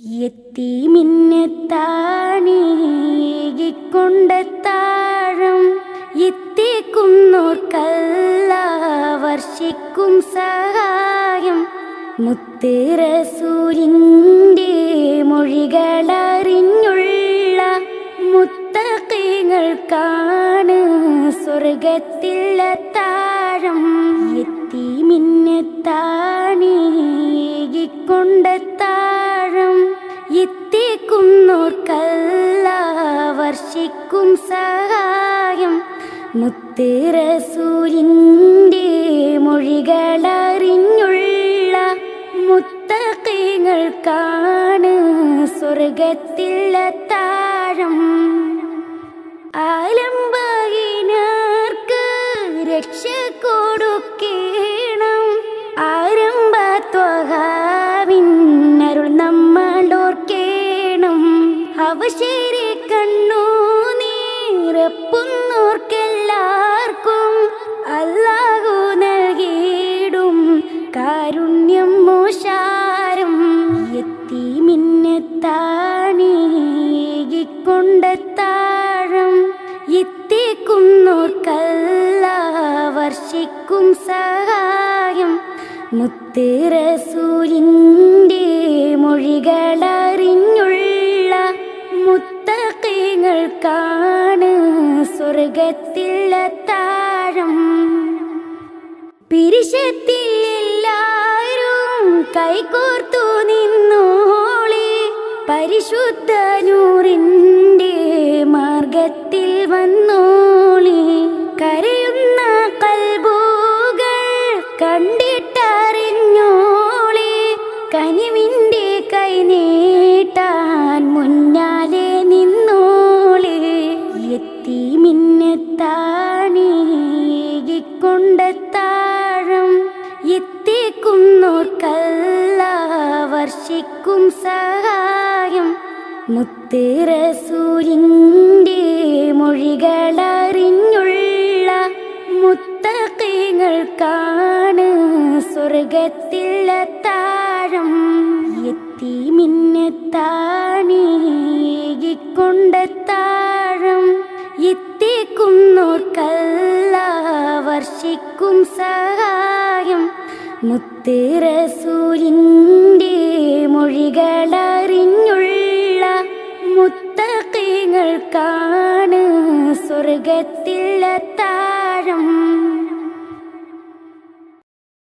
എത്തിമിന്നെത്താണീകൊണ്ടെത്താഴം എത്തിക്കുന്നോർക്കല്ല വർഷിക്കും സഹായം. മുത്തേറസൂരിന്റെ മൊഴികളറിഞ്ഞുള്ള മുത്തക്കീങ്ങൾക്കാണ് സ്വർഗത്തിലെ താഴം. എത്തിമിന്നെത്താണീകൊണ്ടെത്താഴം വർഷിക്കും സഹായം. മുത്തേറസൂരിന്റെ മൊഴികളറിഞ്ഞുള്ള മുത്തക്കീങ്ങൾക്കാണ് സ്വർഗത്തിൽ താഴം ആലംബഹീനർക്ക് രക്ഷ കൊടുക്കേണം. ആരംഭത്വഹാവിന്നരുൾ നമ്മളോർക്കേണം അവശേരി കണ്ണു നീറപ്പുന്നോർക്കെല്ലാവർക്കും അല്ലാഹു നൽകിയിടും കാരുണ്യം മോശാരം. എത്തി മിന്നെത്താണീകൊണ്ടെത്താഴം എത്തിക്കുന്നോർക്കല്ല വർഷിക്കും സഹായം. മുത്തേറസൂരിന്റെ മൊഴികളറിഞ്ഞുള്ള മുത്തക്കീങ്ങൾക്കാണ് സ്വർഗത്തിൽ താഴം. പിരിശത്തിൽ എല്ലാവരും കൈകോർത്തു നിന്നോളി പരിശുദ്ധ നൂറിന്റെ മാർഗത്തിൽ വന്നോളി. കരയുന്ന കൽബൂകൾ കണ്ടിട്ടറിഞ്ഞോളി വർഷിക്കും സഹായം. മുത്തേറസൂരിന്റെ മൊഴികളറിഞ്ഞുള്ള മുത്തക്കീങ്ങൾക്കാണ് സ്വർഗത്തിൽ താഴം. എത്തി മിന്നെത്താണീകൊണ്ടെത്താഴം എത്തിക്കുന്നോർക്കല്ല വർഷിക്കും സഹായം. മുത്തേറസൂരിന്റെ മൊഴികളറിഞ്ഞുള്ള മുത്തക്കീങ്ങൾക്കാണ് സ്വർഗത്തിൽ താഴം.